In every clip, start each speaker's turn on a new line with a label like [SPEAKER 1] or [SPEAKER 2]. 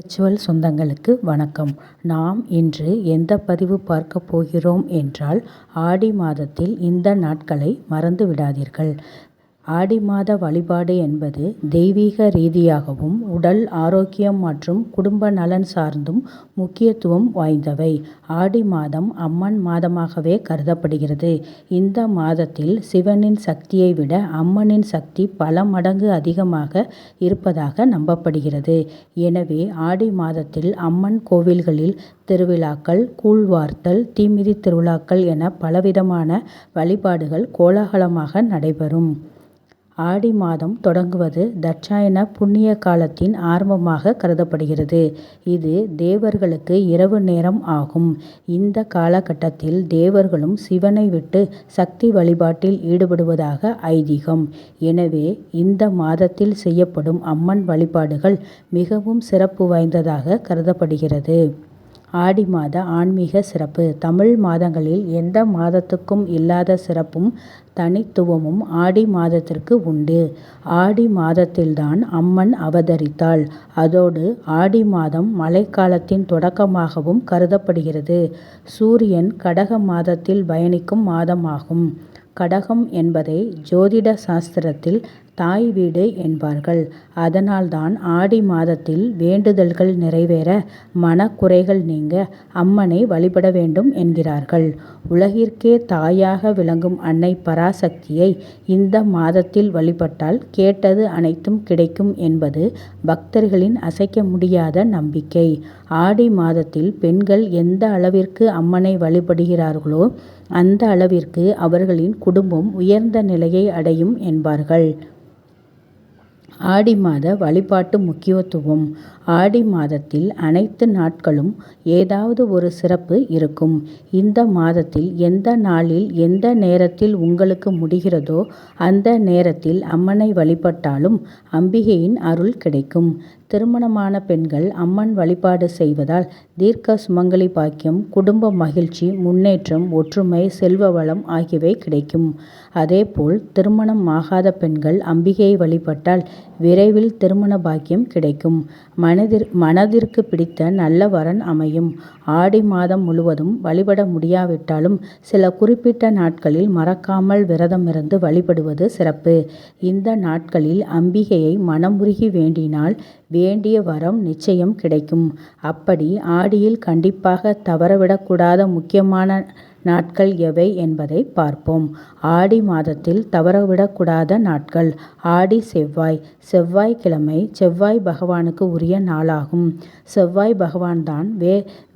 [SPEAKER 1] Spiritual சொந்தங்களுக்கு வணக்கம். நாம் இன்று எந்த பதிவு பார்க்க போகிறோம் என்றால் ஆடி மாதத்தில் இந்த நாட்களை மறந்து விடாதீர்கள் ஆடி மாத வழிபாடு என்பது தெய்வீக ரீதியாகவும் உடல் ஆரோக்கியம் மற்றும் குடும்ப நலன் சார்ந்தும் முக்கியத்துவம் வாய்ந்தவை. ஆடி மாதம் அம்மன் மாதமாகவே கருதப்படுகிறது. இந்த மாதத்தில் சிவனின் சக்தியை விட அம்மனின் சக்தி பல மடங்கு அதிகமாக இருப்பதாக நம்பப்படுகிறது. எனவே ஆடி மாதத்தில் அம்மன் கோவில்களில் திருவிழாக்கள் கூழ்வார்த்தல் தீமிதி திருவிழாக்கள் என பலவிதமான வழிபாடுகள் கோலாகலமாக நடைபெறும். ஆடி மாதம் தொடங்குவது தட்சாயன புண்ணிய காலத்தின் ஆரம்பமாக கருதப்படுகிறது. இது தேவர்களுக்கு இரவு நேரம் ஆகும். இந்த காலகட்டத்தில் தேவர்களும் சிவனை விட்டு சக்தி வழிபாட்டில் ஈடுபடுவதாக ஐதீகம். எனவே இந்த மாதத்தில் செய்யப்படும் அம்மன் வழிபாடுகள் மிகவும் சிறப்பு வாய்ந்ததாக கருதப்படுகிறது. ஆடி மாத ஆன்மீக சிறப்பு தமிழ் மாதங்களில் எந்த மாதத்துக்கும் இல்லாத சிறப்பும் தனித்துவமும் ஆடி மாதத்திற்கு உண்டு. ஆடி மாதத்தில்தான் அம்மன் அவதரித்தாள். அதோடு ஆடி மாதம் மழைக்காலத்தின் தொடக்கமாகவும் கருதப்படுகிறது. சூரியன் கடக மாதத்தில் பயணிக்கும் மாதமாகும். கடகம் என்பதை ஜோதிட சாஸ்திரத்தில் தாய் வீடு என்பார்கள். அதனால் தான் ஆடி மாதத்தில் வேண்டுதல்கள் நிறைவேற மனக்குறைகள் நீங்க அம்மனை வழிபட வேண்டும் என்கிறார்கள். உலகிற்கே தாயாக விளங்கும் அன்னை பராசக்தியை இந்த மாதத்தில் வழிபட்டால் கேட்டது அனைத்தும் கிடைக்கும் என்பது பக்தர்களின் அசைக்க முடியாத நம்பிக்கை. ஆடி மாதத்தில் பெண்கள் எந்த அளவிற்கு அம்மனை வழிபடுகிறார்களோ அந்த அளவிற்கு அவர்களின் குடும்பம் உயர்ந்த நிலையை அடையும் என்பார்கள். ஆடி மாத வழிபாட்டு முக்கியத்துவம் ஆடி மாதத்தில் அனைத்து நாட்களும் ஏதாவது ஒரு சிறப்பு இருக்கும். இந்த மாதத்தில் எந்த நாளில் எந்த நேரத்தில் உங்களுக்கு முடிகிறதோ அந்த நேரத்தில் அம்மனை வழிபட்டாலும் அம்பிகையின் அருள் கிடைக்கும். திருமணமான பெண்கள் அம்மன் வழிபாடு செய்வதால் தீர்க்க சுமங்கலி பாக்கியம் குடும்ப மகிழ்ச்சி முன்னேற்றம் ஒற்றுமை செல்வ வளம் ஆகியவை கிடைக்கும். அதேபோல் திருமணம் ஆகாத பெண்கள் அம்பிகையை வழிபட்டால் விரைவில் திருமண பாக்கியம் கிடைக்கும். மனதிற்கு பிடித்த நல்ல வரன் அமையும். ஆடி மாதம் முழுவதும் வழிபட முடியாவிட்டாலும் சில குறிப்பிட்ட நாட்களில் மறக்காமல் விரதமிருந்து வழிபடுவது சிறப்பு. இந்த நாட்களில் அம்பிகையை மனமுருகி வேண்டினால் வேண்டிய வரம் நிச்சயம் கிடைக்கும். அப்படி ஆடியில் கண்டிப்பாக தவறவிடக்கூடாத முக்கியமான நாட்கள் எவை என்பதை பார்ப்போம். ஆடி மாதத்தில் தவறவிடக்கூடாத நாட்கள் ஆடி செவ்வாய் செவ்வாய் கிழமை செவ்வாய் பகவானுக்கு உரிய நாளாகும். செவ்வாய் பகவான் தான்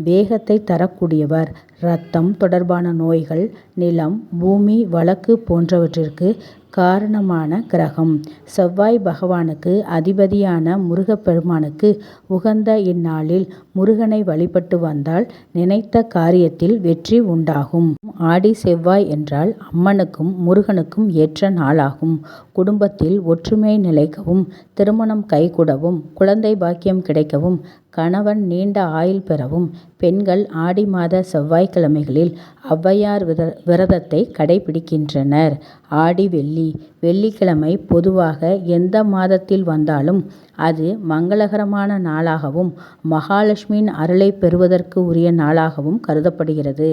[SPEAKER 1] வேகத்தை தரக்கூடியவர். ரத்தம் தொடர்பான நோய்கள் நிலம் பூமி வழக்கு போன்றவற்றிற்கு காரணமான கிரகம். செவ்வாய் பகவானுக்கு அதிபதியான முருகப்பெருமானுக்கு உகந்த இந்நாளில் முருகனை வழிபட்டு வந்தால் நினைத்த காரியத்தில் வெற்றி உண்டாகும். ஆடி செவ்வாய் என்றால் அம்மனுக்கும் முருகனுக்கும் ஏற்ற நாளாகும். குடும்பத்தில் ஒற்றுமை நிலைக்கவும் திருமணம் கைகூடவும் குழந்தை பாக்கியம் கிடைக்கவும் கணவன் நீண்ட ஆயுள் பெறவும் பெண்கள் ஆடி மாத செவ்வாய்க்கிழமைகளில் ஔவையார் விர விரதத்தை கடைபிடிக்கின்றனர். ஆடி வெள்ளி வெள்ளிக்கிழமை பொதுவாக எந்த மாதத்தில் வந்தாலும் அது மங்களகரமான நாளாகவும் மகாலட்சுமியின் அருளை பெறுவதற்கு உரிய நாளாகவும் கருதப்படுகிறது.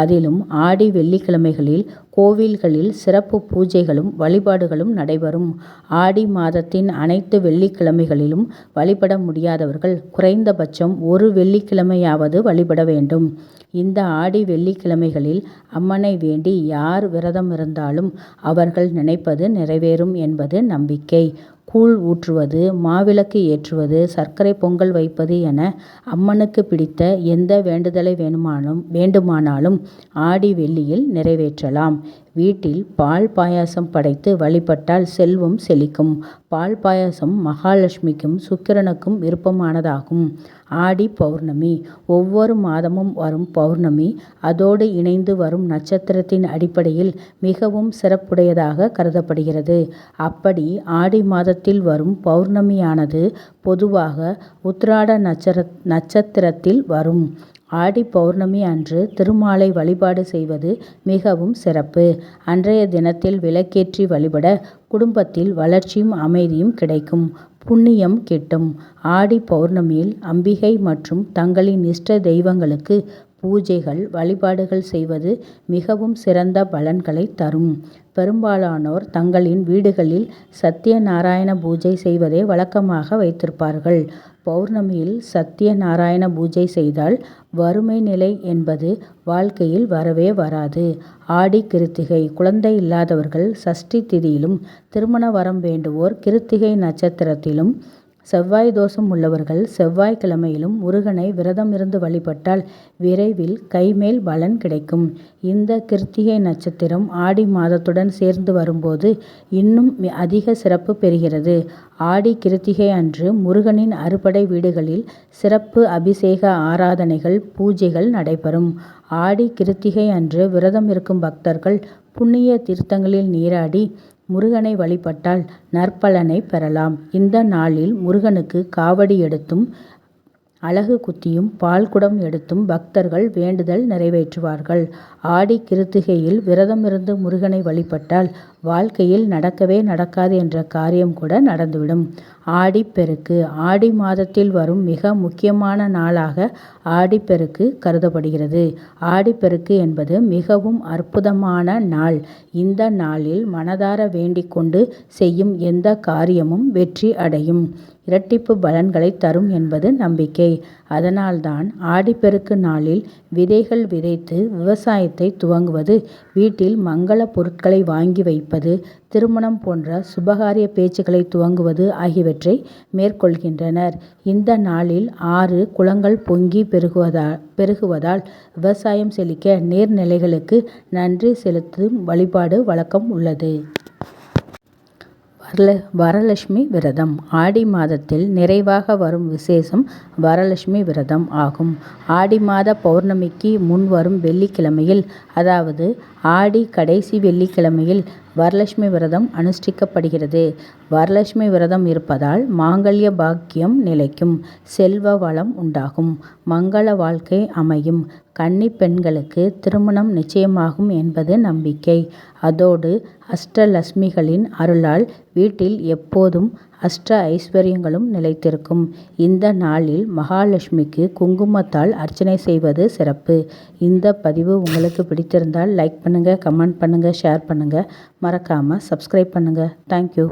[SPEAKER 1] அதிலும் ஆடி வெள்ளிக்கிழமைகளில் கோவில்களில் சிறப்பு பூஜைகளும் வழிபாடுகளும் நடைபெறும். ஆடி மாதத்தின் அனைத்து வெள்ளிக்கிழமைகளிலும் வழிபட முடியாதவர்கள் குறைந்தபட்சம் ஒரு வெள்ளிக்கிழமையாவது வழிபட வேண்டும். இந்த ஆடி வெள்ளிக்கிழமைகளில் அம்மனை வேண்டி யார் விரதம் இருந்தாலும் அவர்கள் நினைப்பது நிறைவேறும் என்பது நம்பிக்கை. கூழ் ஊற்றுவது மாவிளக்கு ஏற்றுவது சர்க்கரை பொங்கல் வைப்பது என அம்மனுக்கு பிடித்த எந்த வேண்டுதலை வேணுமானும் வேண்டுமானாலும் ஆடி வெள்ளியில் நிறைவேற்றலாம். வீட்டில் பால் பாயாசம் படைத்து வழிபட்டால் செல்வம் செழிக்கும். பால் பாயாசம் மகாலட்சுமிக்கும் சுக்கிரனுக்கும் விருப்பமானதாகும். ஆடி பௌர்ணமி ஒவ்வொரு மாதமும் வரும் பௌர்ணமி அதோடு இணைந்து வரும் நட்சத்திரத்தின் அடிப்படையில் மிகவும் சிறப்புடையதாக கருதப்படுகிறது. அப்படி ஆடி மாதத்தில் வரும் பௌர்ணமியானது பொதுவாக உத்திராட நட்சத்திரத்தில் வரும். ஆடி பௌர்ணமி அன்று திருமாலை வழிபாடு செய்வது மிகவும் சிறப்பு. அன்றைய தினத்தில் விளக்கேற்றி வழிபட குடும்பத்தில் வளர்ச்சியும் அமைதியும் கிடைக்கும். புண்ணியம் கிட்டும். ஆடி பௌர்ணமியில் அம்பிகை மற்றும் தங்களின் இஷ்ட தெய்வங்களுக்கு பூஜைகள், வழிபாடுகள் செய்வது மிகவும் சிறந்த பலன்களை தரும். பெரும்பாலானோர் தங்களின் வீடுகளில் சத்யநாராயண பூஜை செய்வதை வழக்கமாக வைத்திருப்பார்கள். பௌர்ணமியில் சத்யநாராயண பூஜை செய்தால் வறுமை நிலை என்பது வாழ்க்கையில் வரவே வராது. ஆடி கிருத்திகை குழந்தை இல்லாதவர்கள் சஷ்டி திதியிலும், திருமண வரம் வேண்டுவோர் கிருத்திகை நட்சத்திரத்திலும், செவ்வாய் தோஷம் உள்ளவர்கள் செவ்வாய் கிழமையிலும் முருகனை விரதம் இருந்து வழிபட்டால் விரைவில் கைமேல் பலன் கிடைக்கும். இந்த கிருத்திகை நட்சத்திரம் ஆடி மாதத்துடன் சேர்ந்து வரும்போது இன்னும் அதிக சிறப்பு பெறுகிறது. ஆடி கிருத்திகை அன்று முருகனின் அறுபடை வீடுகளில் சிறப்பு அபிஷேக ஆராதனைகள், பூஜைகள் நடைபெறும். ஆடி கிருத்திகை அன்று விரதம் இருக்கும் பக்தர்கள் புண்ணிய தீர்த்தங்களில் நீராடி முருகனை வழிபட்டால் நற்பலனை பெறலாம். இந்த நாளில் முருகனுக்கு காவடி எடுத்தும், அலகு குத்தியும், பால்குடம் எடுத்தும் பக்தர்கள் வேண்டுதல் நிறைவேற்றுவார்கள். ஆடி கிருத்திகையில் விரதம் இருந்து முருகனை வழிபட்டால் வாழ்க்கையில் நடக்கவே நடக்காது என்ற காரியம் கூட நடந்துவிடும். ஆடிப்பெருக்கு ஆடி மாதத்தில் வரும் மிக முக்கியமான நாளாக ஆடிப்பெருக்கு கருதப்படுகிறது. ஆடிப்பெருக்கு என்பது மிகவும் அற்புதமான நாள். இந்த நாளில் மனதார வேண்டிக்கொண்டு செய்யும் எந்த காரியமும் வெற்றி அடையும். இரட்டிப்பு பலன்களை தரும் என்பது நம்பிக்கை. அதனால்தான் ஆடிப்பெருக்கு நாளில் விதைகள் விதைத்து விவசாயத்தை துவங்குவது, வீட்டில் மங்கள பொருட்களை வாங்கி வைப்பது, திருமணம் போன்ற சுபகாரிய பேச்சுக்களை துவங்குவது ஆகியவற்றை மேற்கொள்கின்றனர். இந்த நாளில் ஆறு, குளங்கள் பொங்கி பெருகுவதால் விவசாயம் செழிக்க நீர்நிலைகளுக்கு நன்றி செலுத்தும் வழிபாடு வழக்கம் உள்ளது. வரலட்சுமி விரதம் ஆடி மாதத்தில் நிறைவாக வரும் விசேஷம் வரலட்சுமி விரதம் ஆகும். ஆடி மாத பௌர்ணமிக்கு முன் வரும் வெள்ளிக்கிழமையில் அதாவது ஆடி கடைசி வெள்ளிக்கிழமையில் வரலட்சுமி விரதம் அனுஷ்டிக்கப்படுகிறது. வரலட்சுமி விரதம் இருப்பதால் மாங்கல்ய பாக்கியம் நிலைக்கும், செல்வ வளம் உண்டாகும், மங்கள வாழ்க்கை அமையும், கன்னிப் பெண்களுக்கு திருமணம் நிச்சயமாகும் என்பது நம்பிக்கை. அதோடு அஷ்டலட்சுமிகளின் அருளால் வீட்டில் எப்போதும் அஷ்ட ஐஸ்வர்யங்களும் நிலைத்திருக்கும். இந்த நாளில் மகாலட்சுமிக்கு குங்குமத்தால் அர்ச்சனை செய்வது சிறப்பு. இந்த பதிவு உங்களுக்கு பிடித்திருந்தால் லைக் பண்ணுங்க, கமெண்ட் பண்ணுங்க, ஷேர் பண்ணுங்க. மறக்காம சப்ஸ்கிரைப் பண்ணுங்க. Thank you.